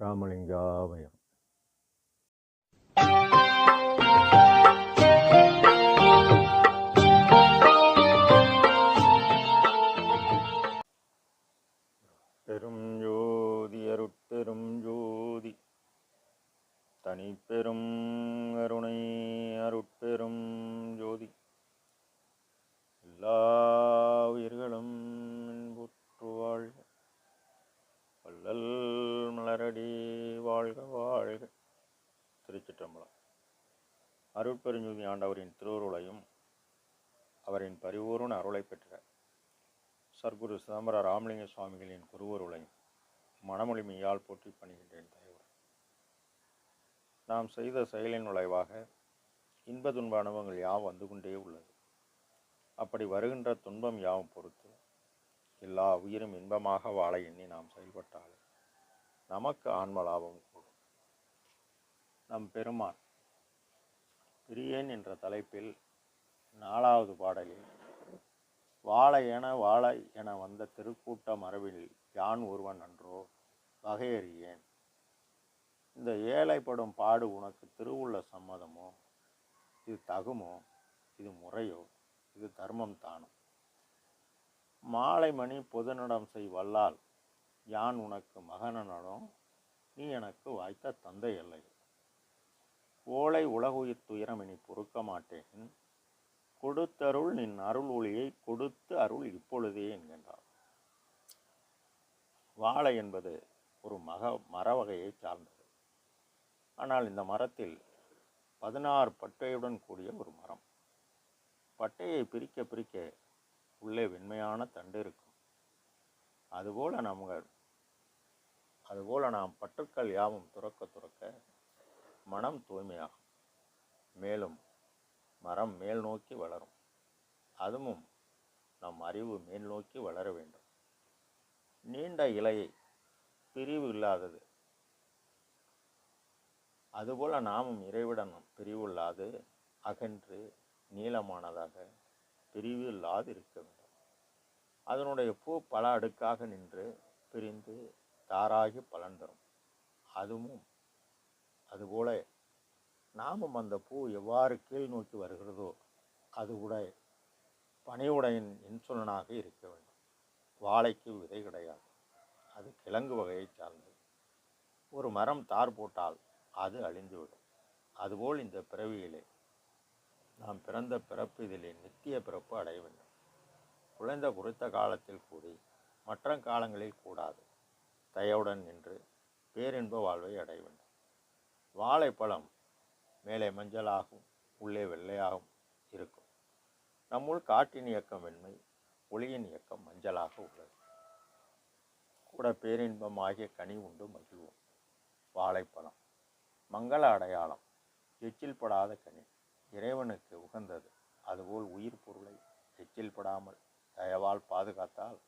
ராமலிங்காபயம் பெரும் அருட்பெருஞ்சோதி ஆண்டவரின் திருவுருளையும் அவரின் பரிபூர்ண அருளை பெற்ற சர்க்குரு சிதம்பர ராமலிங்க சுவாமிகளின் குருவருளையும் மனமொழிமையால் போற்றி பணிகின்றேன் தலைவர். நாம் செய்த செயலின் விளைவாக இன்ப துன்ப அனுபவங்கள் யாவும் வந்து கொண்டே உள்ளது. அப்படி வருகின்ற துன்பம் யாவும் பொறுத்து எல்லா உயிரும் இன்பமாக வாழ எண்ணி நாம் செயல்பட்டால் நமக்கு ஆன்ம லாபம் கூடும். நம் பெருமான் பிரியேன் என்ற தலைப்பில் நாலாவது பாடலில் வாழை என வாழை என வந்த திருக்கூட்ட மரபில் யான் ஒருவன் அன்றோ வகையறியேன். இந்த ஏழைப்படும் பாடு உனக்கு திருவுள்ள சம்மதமோ? இது தகுமோ? இது முறையோ? இது தர்மம் தானும் மாலை மணி பொதுநடம் செய் வல்லால் யான் உனக்கு மகனனடம் நீ எனக்கு வாய்த்த தந்தை அல்லை ஓலை உலகுயிர் துயரம் இனி பொறுக்க மாட்டேன். கொடுத்தருள் நின் அருள் ஒளியை கொடுத்து அருள் இப்பொழுதே என்கின்றார். வாழை என்பது ஒரு மக மர வகையை சார்ந்தது. ஆனால் இந்த மரத்தில் பதினாறு பட்டையுடன் கூடிய ஒரு மரம். பட்டையை பிரிக்க பிரிக்க உள்ளே வெண்மையான தண்டு இருக்கும். அதுபோல் நம்ம அதுபோல் நாம் பற்றுக்கள் யாவும் துறக்க துறக்க மனம் தூய்மையாகும். மேலும் மரம் மேல் நோக்கி வளரும். அதுவும் நம் அறிவு மேல் நோக்கி வளர வேண்டும். நீண்ட இலையை பிரிவு இல்லாதது. அதுபோல் நாமும் இறைவிடம் பிரிவுள்ளாது அகன்று நீளமானதாக பிரிவு இல்லாது இருக்க வேண்டும். அதனுடைய பூ பல அடுக்காக நின்று பிரிந்து தாராகி பலன் தரும். அதுவும் அதுபோல நாமும் அந்த பூ எவ்வாறு கீழ் நோக்கி வருகிறதோ அது கூட பனிவுடையின் இன்சுலனாக இருக்க வேண்டும். வாழைக்கு விதை கிடையாது. அது கிழங்கு வகையை சார்ந்தது. ஒரு மரம் தார் போட்டால் அது அழிந்துவிடும். அதுபோல் இந்த பிறவியிலே நாம் பிறந்த பிறப்பு இதிலே நித்திய பிறப்பு அடைய வேண்டும். குழந்த குறித்த காலத்தில் கூடி மற்ற காலங்களில் கூடாது. தயவுடன் நின்று பேரின்ப வாழ்வை அடைய வேண்டும். வாழைப்பழம் மேலே மஞ்சளாகும் உள்ளே வெள்ளையாகவும் இருக்கும். நம்முள் காட்டின் இயக்கம் வெண்மை ஒளியின் இயக்கம் மஞ்சளாக உள்ளது. கூட பேரின்பமாகிய கனி உண்டு மகிழ்வோம். வாழைப்பழம் மங்கள அடையாளம் எச்சில் படாத கனி இறைவனுக்கு உகந்தது. அதுபோல் உயிர் பொருளை எச்சில் படாமல் தயவால் பாதுகாத்தால்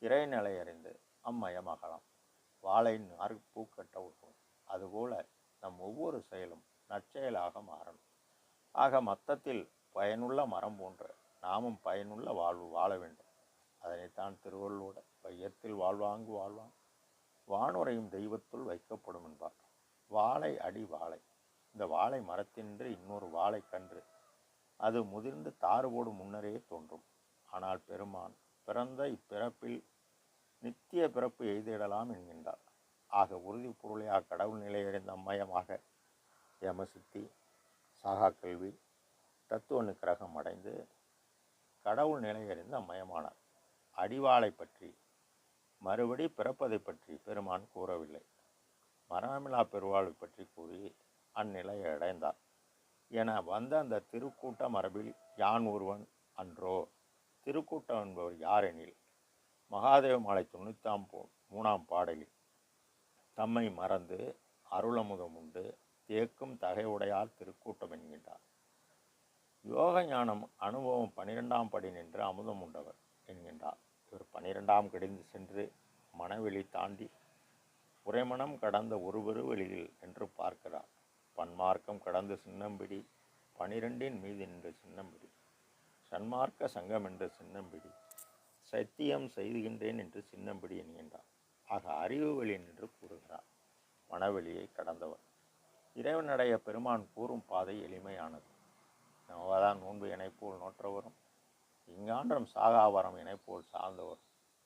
இறைநிலை அறிந்து அம்மயமாகலாம். வாழை நார் பூக்கட்ட உட்கும் அதுபோல நம் ஒவ்வொரு செயலும் நற்செயலாக மாறணும். ஆக மொத்தத்தில் பயனுள்ள மரம் போன்ற நாமும் பயனுள்ள வாழ்வு வாழ வேண்டும். அதனைத்தான் திருவள்ளுவோட வையத்தில் வாழ்வாங்கு வாழ்வான். வானுரையும் தெய்வத்துள் வைக்கப்படும் என்பார். வாழை அடி வாழை. இந்த வாழை மரத்தின்றி இன்னொரு வாழை கன்று. அது முதிர்ந்து தாறுபோடு முன்னரே தோன்றும். ஆனால் பெருமான் பிறந்த இப்பிறப்பில் நித்திய பிறப்பு எய்திடலாம் என்கின்றார். ஆக உறுதி பொருளையாக கடவுள் நிலையறிந்த அம்மயமாக யமசித்தி சாகா கல்வி தத்துவ நிக்கிரகம் அடைந்து கடவுள் நிலையறிந்து அம்மயமானார். அடிவாளை பற்றி மறுபடி பிறப்பதை பற்றி பெருமான் கூறவில்லை. மரணமிலா பெருவாழ்வை பற்றி கூறி அந்நிலையை அடைந்தார். என வந்த அந்த திருக்கூட்ட மரபில் யான் ஒருவன் அன்றோ? திருக்கூட்டம் என்பவர் யாரெனில்? மகாதேவ மாலை தொண்ணூத்தாம் போ மூணாம் பாடலில். தம்மை மறந்து அருளமுதம் உண்டு தேக்கும் தகையுடையார் திருக்கூட்டம் என்கின்றார். யோக ஞானம் அனுபவம் பனிரெண்டாம் படி நின்று அமுதம் உண்டவர் என்கின்றார். இவர் பனிரெண்டாம் கிடந்து சென்று மனவெளி தாண்டி உரைமணம் கடந்த ஒருவரு வெளியில் என்று பார்க்கிறார். பன்மார்க்கம் கடந்து சின்னம்பிடி பனிரெண்டின் மீது நின்று சின்னம்பிடி சன்மார்க்க சங்கம் என்று சின்னம்பிடி சத்தியம் செய்துகின்றேன் என்று சின்னம்பிடி என்கின்றார். ஆக அறிவு வழி நின்று கூறுகிறார். மனவெளியை கடந்தவர் இறைவனடைய பெருமான் கூறும் பாதை எளிமையானது. நோவாதான் நோன்பு இணைப்போல் நோற்றவரும் இங்கான்றம் சாகாவரம் இணைப்போல் சார்ந்தவர்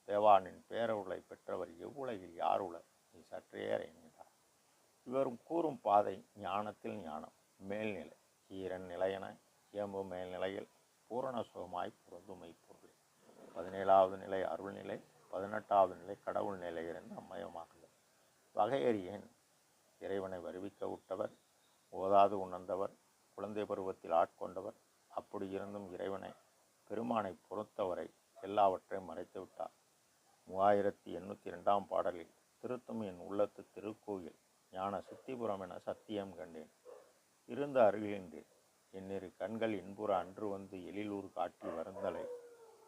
தேவானின் பேரருளை பெற்றவர் எவ்வுலகில் யார் உலர் நீ சற்றேற என்கிறார் இவரும் கூறும் பாதை ஞானத்தில் ஞானம் மேல்நிலை ஈரன் நிலையென இயம்பு மேல்நிலையில் பூரண சுகமாய் பொருந்துமை பொருள். பதினேழாவது நிலை அருள்நிலை பதினெட்டாவது நிலை கடவுள் நிலையிலிருந்து என்று அம்மயமாகுது வகையறியேன் இறைவனை வருவிக்க விட்டவர் ஓதாது உணர்ந்தவர் குழந்தை பருவத்தில் ஆட்கொண்டவர் அப்படி இருந்தும் இறைவனை பெருமானை பொறுத்தவரை எல்லாவற்றையும் மறைத்து விட்டார். மூவாயிரத்தி எண்ணூற்றி ரெண்டாம் பாடலில் திருத்தும் என் உள்ளத்து திருக்கோயில் ஞான சித்திபுரம் என சத்தியம் கண்டேன். இருந்து அருகின்றேன் என்னிரு கண்கள் இன்புற அன்று வந்து எழிலூர் காட்டி வருந்தலை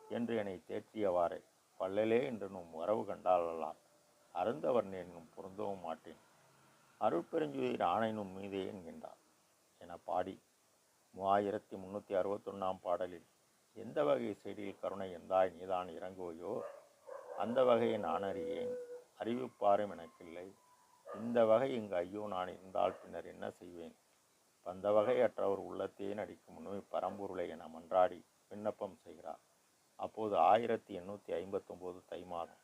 என்று என்னை தேற்றியவாறே. பல்லலே என்று நும் வரவு கண்டாலெல்லாம் அருந்தவர் என்னும் பொருந்தவும் மாட்டேன். அருட்பெருஞ்சுயிர் ஆணைனும் மீதே என்கின்றார் என பாடி மூவாயிரத்தி முந்நூற்றி அறுபத்தொன்னாம் பாடலில் எந்த வகை செய்தியில் கருணை எந்தாய் நீதான் இறங்குவையோ அந்த வகையை நான் அறியேன். அறிவிப்பாரும் எனக்கில்லை. இந்த வகை இங்கு ஐயோ நான் இருந்தால் பின்னர் என்ன செய்வேன்? வந்த வகையற்றவர் உள்ளத்தையே நடிக்கும் நோய் பரம்பொருளை என மன்றாடி விண்ணப்பம் செய்கிறார். அப்போது ஆயிரத்தி எண்ணூற்றி ஐம்பத்தொம்போது தை மாதம்.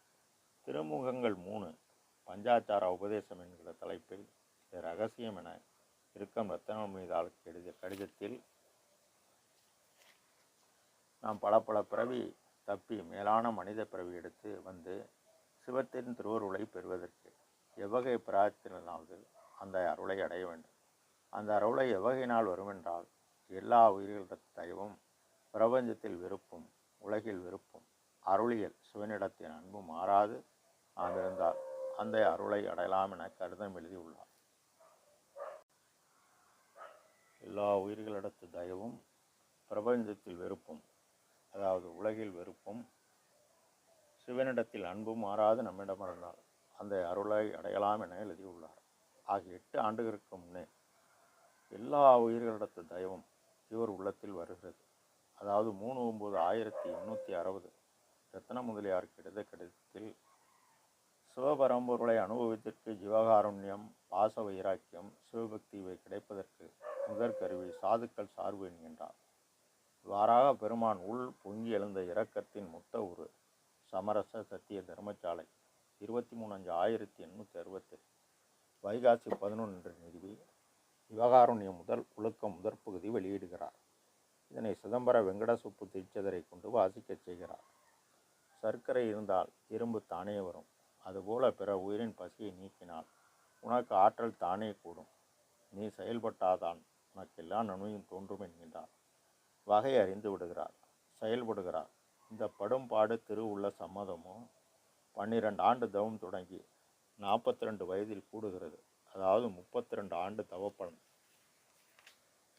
திருமுகங்கள் மூணு. பஞ்சாச்சார உபதேசம் என்கிற தலைப்பில் இது ரகசியம் என இருக்கம் ரத்தனம் மீதால் எழுதிய கடிதத்தில் நாம் பல பல பிறவி தப்பி மேலான மனித பிறவி எடுத்து வந்து சிவத்தின் திருவருளை பெறுவதற்கு எவ்வகை பிரார்த்தனாவது அந்த அருளை அடைய வேண்டும். அந்த அருளை எவ்வகையினால் வருமென்றால் எல்லா உயிர்களிடத்து தயவும் பிரபஞ்சத்தில் விருப்பும் உலகில் விருப்பும் அருளியல் சிவனிடத்தின் அன்பு மாறாது. நாம் இருந்தால் அந்த அருளை அடையலாம் என கருதம் எழுதியுள்ளார் எல்லா உயிர்களிடத்து தயவும் பிரபஞ்சத்தில் வெறுப்பும் அதாவது உலகில் வெறுப்பும் சிவனிடத்தில் அன்பு மாறாது நம்மிடம் இருந்தால் அந்த அருளை அடையலாம் என எழுதியுள்ளார். ஆகிய எட்டு ஆண்டுகளுக்கு முன்னே எல்லா உயிர்களிடத்து தயவும் இவர் உள்ளத்தில் வருகிறது. அதாவது மூணு ஒம்பது ஆயிரத்தி எண்ணூற்றி அறுபது. ரத்ன முதலியார் கிடைத்த கடிதத்தில் சிவபரம்பொருளை அனுபவத்திற்கு ஜீவகாருண்யம் பாச வைராக்கியம் சிவபக்தி இவை கிடைப்பதற்கு முதற் கருவி சாதுக்கள் சார்பு என்கின்றார். இவ்வாறாக பெருமான் உள் பொங்கி எழுந்த இரக்கத்தின் முத்த ஒரு சமரச சத்திய தர்மசாலை இருபத்தி மூணு அஞ்சு ஆயிரத்தி எண்ணூற்றி அறுபத்தெட்டு வைகாசி பதினொன்று நிறுவி சிவகாருண்யம் முதல் உலக்கம் முதற்பகுதி வெளியிடுகிறார். இதனை சிதம்பர வெங்கடசுப்பு தீட்சதரை கொண்டு வாசிக்கச் செய்கிறார். சர்க்கரை இருந்தால் இரும்பு தானே வரும். அதுபோல பிற உயிரின் பசியை நீக்கினால் உனக்கு ஆற்றல் தானே கூடும். நீ செயல்பட்டாதான் உனக்கு எல்லா நன்மையும் தோன்றும் என்கின்றார் வகை அறிந்து விடுகிறார். செயல்படுகிறார். இந்த படும்பாடு திரு உள்ள பன்னிரண்டு ஆண்டு தவம் தொடங்கி நாற்பத்தி ரெண்டு வயதில் கூடுகிறது. அதாவது முப்பத்தி ரெண்டு ஆண்டு தவப்பலன்.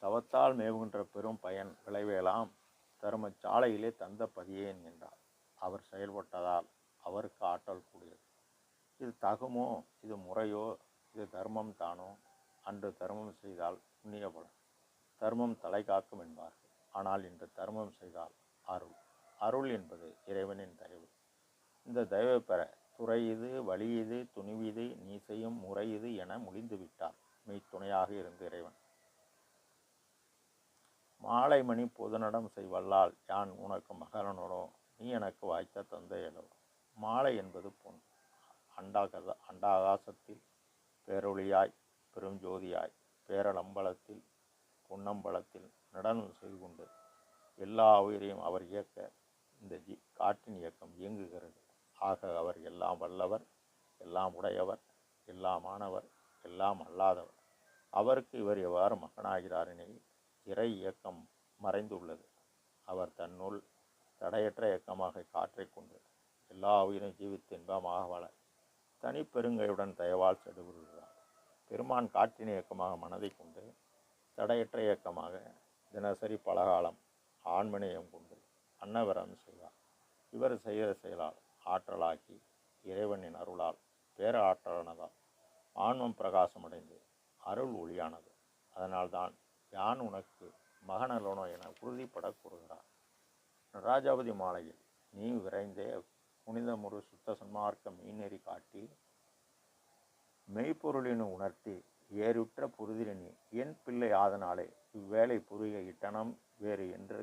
தவத்தால் மேவுகின்ற பெரும் பயன் விளைவேலாம். தரும சாலையிலே தந்த பதியேன் என்றார். அவர் செயல்பட்டதால் அவருக்கு ஆற்றல் கூடியது. இது தகுமோ? இது முறையோ? இது தர்மம் தானோ? அன்று தர்மம் செய்தால் புண்ணிய பலன். தர்மம் தலை காக்கும் என்பார்கள் ஆனால் இன்று தர்மம் செய்தால் அருள். அருள் என்பது இறைவனின் தயவு. இந்த தயவை பெற துறை இது வழி இது துணிவிது நீ செய்யும் முறை இது என முடிந்துவிட்டார். மெய்த்துணையாக மெய் துணையாக இருந்த இறைவன். மாலை மணி பொதுநடம் செய்வல்லால் யான் உனக்கு மகரனோடோ? நீ எனக்கு வாய்த்த தந்தையலோ மாலை என்பது பொன். அண்டாகத அண்டாகாசத்தில் பேரொளியாய் பெருஞ்சோதியாய் பேரலம்பலத்தில் பொன்னம்பலத்தில் நடனம் செய்து கொண்டு எல்லா உயிரையும் அவர் இயக்க இந்த ஜி காற்றின் இயக்கம் இயங்குகிறது. ஆக அவர் எல்லாம் வல்லவர் எல்லாம் உடையவர் எல்லாமானவர் எல்லாம் அல்லாதவர். அவருக்கு இவர் எவ்வாறு மகனாகிறார் எனில் இறை இயக்கம் மறைந்துள்ளது. அவர் தன்னுள் தடையற்ற இயக்கமாக காற்றை கொண்டு எல்லா உயிரும் ஜீவித்து இன்பமாக வாழ தனிப்பெருங்கையுடன் தயவால் செடுபடுகிறார் பெருமான் காற்றின் இயக்கமாக மனதை கொண்டு தடையற்ற இயக்கமாக தினசரி பலகாலம் ஆண்மனையம் கொண்டு அன்னவரம் செய்வார். இவர் செய்கிற செயலால் ஆற்றலாக்கி இறைவனின் அருளால் பேர ஆற்றலானதால் ஆன்மம் பிரகாசமடைந்து அருள் ஒளியானது. அதனால்தான் யான் உனக்கு மகனலோனோ என உறுதிப்பட கூறுகிறார் ராஜாபதி மாலையில் நீ விரைந்தே புனிதமுறு சுத்த சன்மார்க்க மீனெறி காட்டி மெய்ப்பொருளினு உணர்த்தி ஏறுற்ற புரிதிரினி என் பிள்ளை ஆதனாலே இவ்வேளை புரிய இட்டனம் வேறு என்று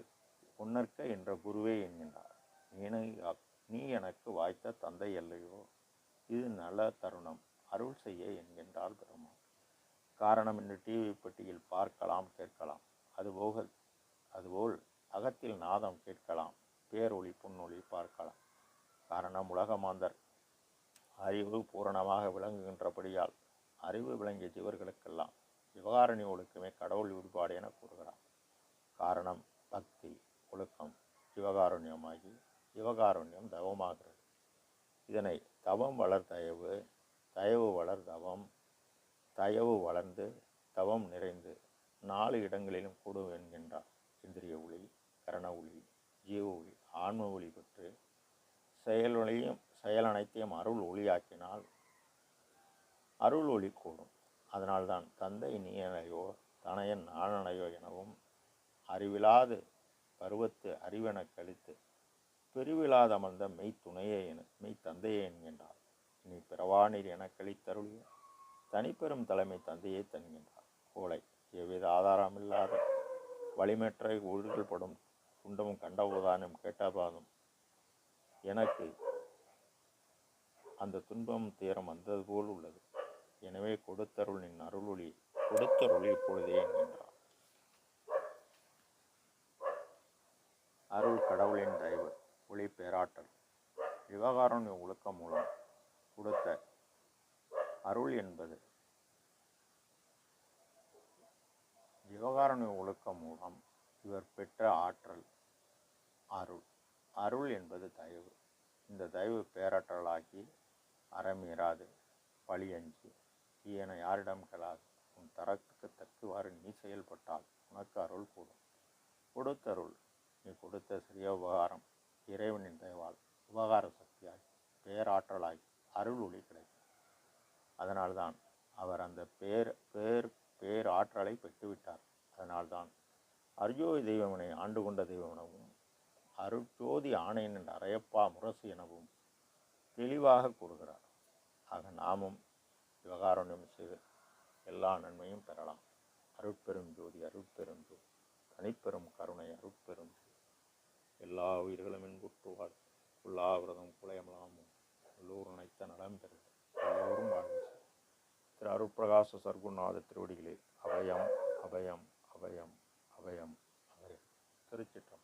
உன்னற்க என்ற குருவே என்கின்றார் நீனை நீ எனக்கு வாய்த்த தந்தை அல்லையோ இது நல்ல தருணம் அருள் செய்ய என்கின்றார் பிரம்மா காரணம் இன்று டிவி பெட்டியில் பார்க்கலாம் கேட்கலாம் அதுபோக அதுபோல் அகத்தில் நாதம் கேட்கலாம் பேரொளி புன்னொளி பார்க்கலாம் காரணம் உலகமாந்தர் அறிவு பூரணமாக விளங்குகின்றபடியால் அறிவு விளங்கிய ஜீவர்களுக்கெல்லாம் விவகாரணி ஒழுக்கமே கடவுள் விடுபாடு என கூறுகிறார். காரணம் பக்தி ஒழுக்கம் சிவகாருண்யமாகி சிவகாருண்யம் தவமாகிறது. இதனை தவம் வளர் தயவு தயவு வளர் தவம் தயவு வளர்ந்து தவம் நிறைந்து நாலு இடங்களிலும் கூடும் என்கின்றார். இந்திரிய ஒளி கரண ஒளி ஜீவ ஒளி ஆன்ம ஒளி பெற்று செயல் செயல் அனைத்தையும் அருள் ஒளியாக்கினால் அருள் ஒளி கூடும். அதனால்தான் தந்தை நீயனையோ தனையன் நாளனையோ எனவும் அறிவிலாது பருவத்து அறிவென கழித்து பிரிவிலாத அமர்ந்த மெய் துணையே என மெய் தந்தையே என்கின்றார். இனி பிறவானீர் என கழித்தருளிய தனிப்பெரும் தலைமை தந்தையே தன்கின்றார். கோலை எவ்வித ஆதாரமில்லாத வலிமற்ற ஊழல் படும் துண்டமும் கண்டபோதானும் கேட்டபாதும் எனக்கு அந்த துன்பம் தீரம் வந்தது போல் உள்ளது. எனவே கொடுத்தருள் நின் அருளொளி கொடுத்தருள் இப்பொழுதே நின்றார். அருள் கடவுளின் தயவு ஒளி பேராற்றல். விவகாரண்ய ஒழுக்கம் மூலம் கொடுத்த அருள் என்பது விவகாரண்ய ஒழுக்கம் மூலம் இவர் பெற்ற ஆற்றல் அருள். அருள் என்பது தயவு. இந்த தயவு பேராற்றலாகி அறமீறாது. பழியஞ்சி தீயன யாரிடம் கெலாது உன் தரத்துக்கு தக்குவாறு நீ செயல்பட்டால் உனக்கு அருள் கூடும். கொடுத்தருள் நீ கொடுத்த சிறிய உபகாரம். இறைவனின் தயவால் உபகார சக்தியாய் பேராற்றலாய் அருள் ஒளி கிடைக்கும். அதனால்தான் அவர் அந்த பேர் பேர் பேராற்றலை பெற்றுவிட்டார். அதனால்தான் அர்ஜோதி தெய்வமனை ஆண்டு கொண்ட தெய்வம் எனவும் அருட்ஜோதி ஆணையன் என்ற அரையப்பா முரசு எனவும் தெளிவாக கூறுகிறார். ஆக நாமும் விவகாரம் செய்து எல்லா நன்மையும் பெறலாம். அருட்பெரும் ஜோதி அருட்பெரும் ஜோதி தனிப்பெரும் கருணை அருட்பெரும் எல்லா உயிர்களும் இன்புற்றுவாள். உள்ளாவிரதம் குலையமலாமும் எல்லோரும் அனைத்த நலம் பெறும் எல்லோரும் வாழ்வு திரு அருட்பிரகாச சர்க்குநாத திருவடிகளே அபயம் அபயம் அபயம் அபயம் அபயம். திருச்சிற்றம்